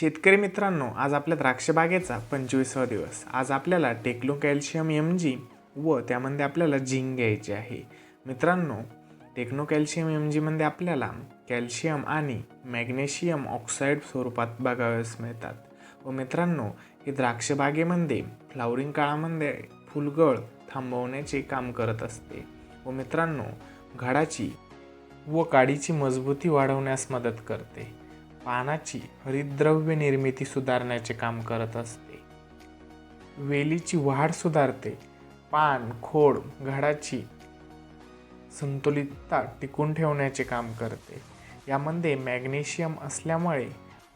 शेतकरी मित्रांनो आज आपल्या द्राक्षबागेचा पंचवीसावा दिवस. आज आपल्याला टेक्लो कॅल्शियम एम जी व त्यामध्ये आपल्याला झिंक घ्यायची आहे. मित्रांनो टेक्नो कॅल्शियम एम जीमध्ये आपल्याला कॅल्शियम आणि मॅग्नेशियम ऑक्साईड स्वरूपात बघावयास मिळतात. व मित्रांनो ही द्राक्षबागेमध्ये फ्लावरिंग काळामध्ये फुलगळ थांबवण्याचे काम करत असते. व मित्रांनो घडाची व काडीची मजबूती वाढवण्यास मदत करते. पानाची हरितद्रव्य निर्मिती सुधारण्याचे काम करत असते. वेलीची वाढ सुधारते. पान खोड घडाची संतुलितता टिकून ठेवण्याचे काम करते. यामध्ये मॅग्नेशियम असल्यामुळे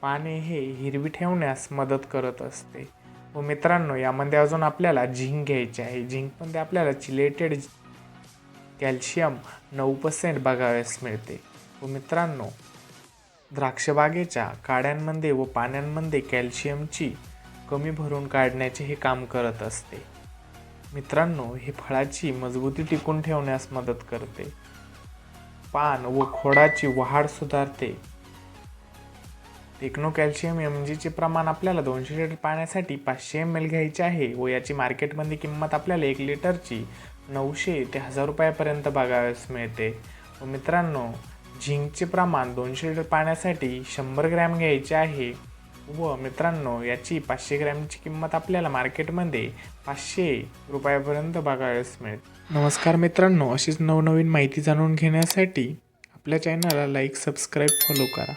पाने हे हिरवी ठेवण्यास मदत करत असते. व मित्रांनो यामध्ये अजून आपल्याला झिंक घ्यायचे आहे. झिंकमध्ये आपल्याला चिलेटेड कॅल्शियम नऊ पर्सेंट बघाव्यास मिळते. व मित्रांनो द्राक्षबागेच्या काड्यांमध्ये व पाण्यांमध्ये कॅल्शियमची कमी भरून काढण्याचे हे काम करत असते. मित्रांनो हे फळाची मजबूती टिकून ठेवण्यास मदत करते. पान व खोडाची वाढ सुधारते. टेक्नो कॅल्शियम एम जीचे प्रमाण आपल्याला दोनशे लिटर पाण्यासाठी पाचशे एम एल घ्यायचे आहे व याची मार्केटमध्ये किंमत आपल्याला एक लिटरची नऊशे ते हजार रुपयापर्यंत बघाव्यास मिळते. व मित्रांनो झिंकचे प्रमाण दोनशे लिटर पाण्यासाठी शंभर ग्रॅम घ्यायचे आहे. व मित्रांनो याची पाचशे ग्रॅमची किंमत आपल्याला मार्केटमध्ये पाचशे रुपयापर्यंत बघाव्यास मिळते नमस्कार मित्रांनो अशीच नवनवीन माहिती जाणून घेण्यासाठी आपल्या चॅनलला लाईक सबस्क्राईब फॉलो करा.